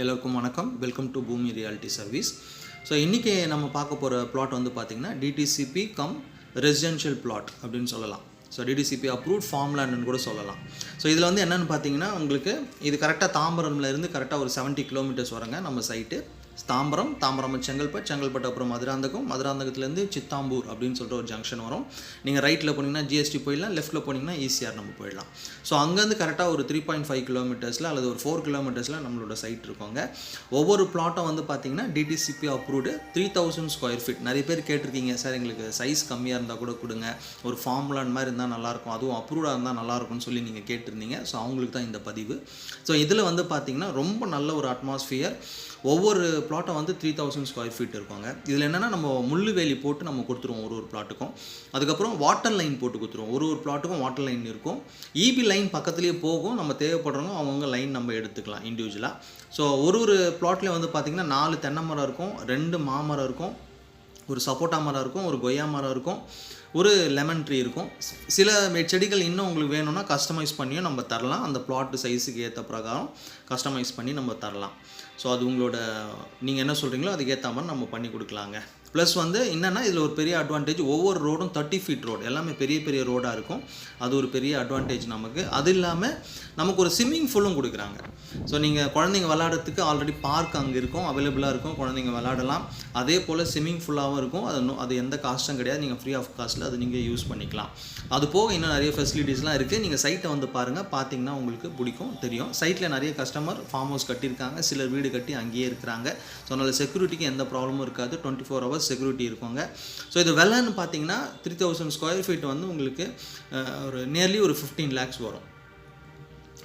எல்லோருக்கும் வணக்கம். Welcome to Bhoomi reality service so இன்றைக்கி நம்ம பார்க்க போகிற பிளாட் வந்து பார்த்திங்கன்னா டிடிசிபி கம் ரெசிடென்ஷியல் பிளாட் அப்படின்னு சொல்லலாம். ஸோ டிடிசிபி அப்ரூவ்ட் ஃபார்ம் லேண்டுன்னு கூட சொல்லலாம். ஸோ இதில் வந்து என்னென்னு பார்த்தீங்கன்னா உங்களுக்கு இது கரெக்டாக தாம்பரம்லேருந்து கரெக்டாக ஒரு 70 கிலோமீட்டர்ஸ் வரங்க நம்ம சைட்டு தாம்பரம் தாம்பரம் செங்கல்பட்டு செங்கல்பட்டு அப்புறம் மதுராந்தகம் மதுராந்தகத்துலேருந்து சித்தாம்பூர் அப்படின்னு சொல்லிட்டு ஒரு ஜங்ஷன் வரும். நீங்கள் ரைட்டில் போனீங்கன்னா ஜிஎஸ்டி போயிடலாம் லெஃப்ட்டில் போனீங்கன்னா ஈஸியாக நம்ம போயிடலாம். ஸோ அங்கேருந்து கரெக்டாக ஒரு த்ரீ பாயிண்ட் ஃபைவ் கிலோமீட்டர்ஸில் அல்லது ஒரு ஃபோர் கிலோமீட்டர்ஸில் நம்மளோட சைட் இருக்கோங்க. ஒவ்வொரு பிளாட்டும் வந்து பார்த்தீங்கன்னா DTCP approved three thousand square feet நிறைய பேர் கேட்டிருக்கீங்க சார் எங்களுக்கு சைஸ் கம்மியாக இருந்தால் கூட கொடுங்க. ஒரு ஃபார்ம்லான் மாதிரி இருந்தால் நல்லாயிருக்கும் அதுவும் அப்ரூவ்டாக இருந்தால் நல்லாயிருக்கும்னு சொல்லி நீங்கள் கேட்டிருந்தீங்க. ஸோ அவங்களுக்கு தான் இந்த பதிவு. ஸோ இதில் வந்து பார்த்தீங்கன்னா ரொம்ப நல்ல ஒரு அட்மாஸ்ஃபியர் ஒவ்வொரு பிளாட்டை வந்து த்ரீ தௌசண்ட் ஸ்கொயர் ஃபீட் இருப்பாங்க இதில் என்னென்னா நம்ம முள்ளு வேலி போட்டு நம்ம கொடுத்துருவோம் ஒரு ஒரு பிளாட்டுக்கும் அதுக்கப்புறம் வாட்டர் லைன் போட்டு கொடுத்துருவோம். ஒரு ஒரு பிளாட்டுக்கும் வாட்டர் லைன் இருக்கும். இபி லைன் பக்கத்துலேயே போகும். நம்ம தேவைப்படுறவங்க அவங்கவுங்க லைன் நம்ம எடுத்துக்கலாம் இண்டிவிஜுவலாக ஸோ ஒரு ஒரு பிளாட்லேயும் வந்து பார்த்திங்கன்னா நாலு தென்னை மரம் இருக்கும் ரெண்டு மாமரம் இருக்கும் ஒரு சப்போட்டா மரம் இருக்கும் ஒரு கொய்யா மரம் இருக்கும் ஒரு லெமன் ட்ரீ இருக்கும். சில செடிகள் இன்னும் உங்களுக்கு வேணும்னா கஸ்டமைஸ் பண்ணியும் நம்ம தரலாம். அந்த பிளாட் சைஸுக்கு ஏற்ற பிரகாரம் கஸ்டமைஸ் பண்ணி நம்ம தரலாம். ஸோ அது உங்களோட நீங்கள் என்ன சொல்கிறீங்களோ அதுக்கேற்ற மாதிரி நம்ம பண்ணி கொடுக்கலாங்க. ப்ளஸ் வந்து என்னென்னா இதில் ஒரு பெரிய அட்வான்டேஜ் ஒவ்வொரு ரோடும் தேர்ட்டி ஃபீட் ரோடு எல்லாமே பெரிய பெரிய ரோடாக இருக்கும். அது ஒரு பெரிய அட்வான்டேஜ் நமக்கு. அது இல்லாமல் நமக்கு ஒரு ஸ்விம்மிங் ஃபூலும் கொடுக்குறாங்க. ஸோ நீங்கள் குழந்தைங்க விளாட்றதுக்கு ஆல்ரெடி பார்க் அங்கே இருக்கும் அவைலபிளாக இருக்கும். குழந்தைங்க விளாடலாம் அதே போல் ஸ்விம்மிங் ஃபுல்லாகவும் இருக்கும். அது அது எந்த காஸ்ட்டும் கிடையாது. நீங்கள் ஃப்ரீ ஆஃப் காஸ்ட்டில் அது நீங்கள் யூஸ் பண்ணிக்கலாம். அது போக இன்னும் நிறைய ஃபெசிலிட்டிஸ்லாம் இருக்குது நீங்கள் சைட்டை வந்து பாருங்கள் பார்த்தீங்கன்னா உங்களுக்கு பிடிக்கும் தெரியும். சைட்டில் நிறைய கஸ்டமர் ஃபார்ம் ஹவுஸ் கட்டியிருக்காங்க. சிலர் வீடு கட்டி அங்கேயே இருக்கிறாங்க. ஸோ அதனால் செக்யூரிட்டிக்கு எந்த ப்ராப்ளமும் இருக்காது. டுவெண்ட்டி ஃபோர் ஹவர்ஸ் செக்யூரிட்டி இருக்குங்க. ஸோ இது வெள்ளன்னு பார்த்தீங்கன்னா த்ரீ தௌசண்ட் ஸ்கொயர் ஃபீட் வந்து உங்களுக்கு ஒரு நியர்லி ஒரு ஃபிஃப்டீன் லேக்ஸ் வரும்.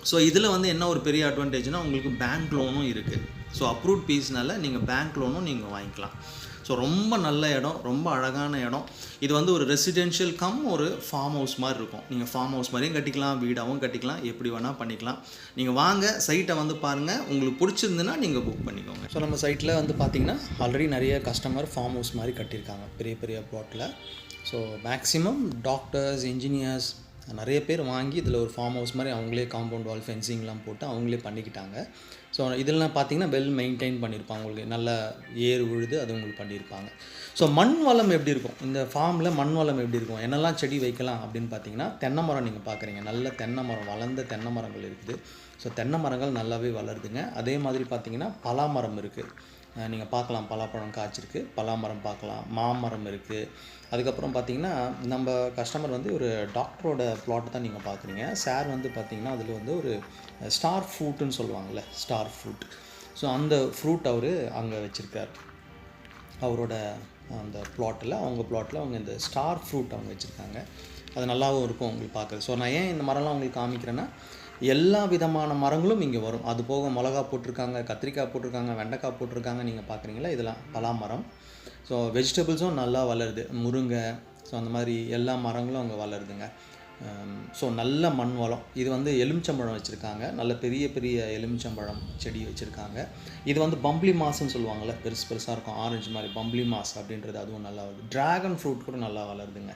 ஸோ இதில் வந்து என்ன ஒரு பெரிய அட்வான்டேஜ்னால் உங்களுக்கு பேங்க் லோனும் இருக்குது ஸோ அப்ரூவ்ட் பீஸ்னால நீங்கள் பேங்க் லோனும் நீங்கள் வாங்கிக்கலாம். ஸோ ரொம்ப நல்ல இடம் ரொம்ப அழகான இடம். இது வந்து ஒரு ரெசிடென்ஷியல் கம் ஒரு ஃபார்ம் ஹவுஸ் மாதிரி இருக்கும். நீங்கள் ஃபார்ம் ஹவுஸ் மாதிரியும் கட்டிக்கலாம் வீடாகவும் கட்டிக்கலாம் எப்படி வேணால் பண்ணிக்கலாம். நீங்கள் வாங்க சைட்டை வந்து பாருங்கள் உங்களுக்கு பிடிச்சிருந்துன்னா நீங்கள் புக் பண்ணிக்கோங்க. ஸோ நம்ம சைட்டில் வந்து பார்த்தீங்கன்னா ஆல்ரெடி நிறைய கஸ்டமர் ஃபார்ம் ஹவுஸ் மாதிரி கட்டியிருக்காங்க. பெரிய பெரிய ப்ளாட்டில் ஸோ மேக்ஸிமம் டாக்டர்ஸ் இன்ஜினியர்ஸ் நிறைய பேர் வாங்கி இதில் ஒரு ஃபார்ம் ஹவுஸ் மாதிரி அவங்களே காம்பவுண்ட் வால் ஃபென்சிங்லாம் போட்டு அவங்களே பண்ணிக்கிட்டாங்க. ஸோ இதெல்லாம் பார்த்தீங்கன்னா வெல் மெயின்டைன் பண்ணியிருப்பாங்க. உங்களுக்கு நல்ல ஏர் உழுது அது உங்களுக்கு பண்ணியிருப்பாங்க. ஸோ மண் வளம் எப்படி இருக்கும்? இந்த ஃபார்மில் மண் வளம் எப்படி இருக்கும்? என்னெல்லாம் செடி வைக்கலாம் அப்படின்னு பார்த்தீங்கன்னா தென்னை மரம் நீங்கள் பார்க்குறீங்க. நல்ல தென்னை மரம் வளர்ந்த தென்னை மரங்கள் இருக்குது. ஸோ தென்னை மரங்கள் நல்லாவே வளருதுங்க. அதே மாதிரி பார்த்தீங்கன்னா பலா மரம் இருக்குது நீங்கள் பார்க்கலாம். பலாப்பழம் காய்ச்சிருக்கு. பலாமரம் பார்க்கலாம். மாமரம் இருக்குது அதுக்கப்புறம் பார்த்தீங்கன்னா நம்ம கஸ்டமர் வந்து ஒரு டாக்டரோட ப்ளாட் தான் நீங்கள் பார்க்குறீங்க. சார் வந்து பார்த்தீங்கன்னா அதில் வந்து ஒரு ஸ்டார் ஃப்ரூட்டுன்னு சொல்லுவாங்கள்ல ஸ்டார் ஃப்ரூட் ஸோ அந்த ஃப்ரூட் அவர் அங்கே வச்சுருக்கார். அவரோட அந்த ப்ளாட்டில் அவங்க ப்ளாட்டில் அவங்க இந்த ஸ்டார் ஃப்ரூட் அவங்க வச்சுருக்காங்க. அது நல்லாவும் இருக்கும் உங்களுக்கு பார்க்குறது ஸோ நான் ஏன் இந்த மரம்லாம் உங்களுக்கு காமிக்கிறேன்னா எல்லா விதமான மரங்களும் இங்கே வரும். அது போக மிளகா போட்டிருக்காங்க கத்திரிக்காய் போட்டிருக்காங்க வெண்டைக்காய் போட்டிருக்காங்க நீங்கள் பார்க்குறீங்களா இதெல்லாம் பலாமரம் ஸோ வெஜிடபிள்ஸும் நல்லா வளருது. முருங்கை ஸோ அந்த மாதிரி எல்லா மரங்களும் அங்கே வளருதுங்க. Um, ஸோ நல்ல மண் வளம் இது வந்து எலுமிச்சம்பழம் வச்சுருக்காங்க. நல்ல பெரிய பெரிய எலுமிச்சம்பழம் செடி வச்சுருக்காங்க. இது வந்து பம்ப்ளி மாஸ்ன்னு சொல்லுவாங்கள்ல பெருசு பெருசாக இருக்கும். ஆரஞ்சு மாதிரி பம்ப்ளி மாஸ் அப்படின்றது அதுவும் நல்லா வருது. ட்ராகன் ஃப்ரூட் கூட நல்லா வளருதுங்க.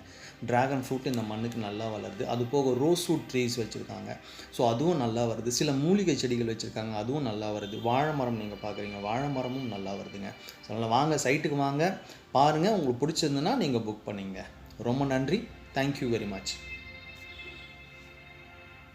ட்ராகன் ஃப்ரூட் இந்த மண்ணுக்கு நல்லா வளருது. அது போக ரோஸ் ஃப்ரூட் ட்ரீஸ் வச்சுருக்காங்க. ஸோ அதுவும் நல்லா வருது. சில மூலிகை செடிகள் வச்சுருக்காங்க. அதுவும் நல்லா வருது. வாழை மரம் நீங்கள் பார்க்குறீங்க வாழை மரமும் நல்லா வருதுங்க. ஸோ அதனால் வாங்க சைட்டுக்கு வாங்க. பாருங்கள் உங்களுக்கு பிடிச்சிருந்துன்னா நீங்கள் புக் பண்ணிங்க. ரொம்ப நன்றி. Thank you very much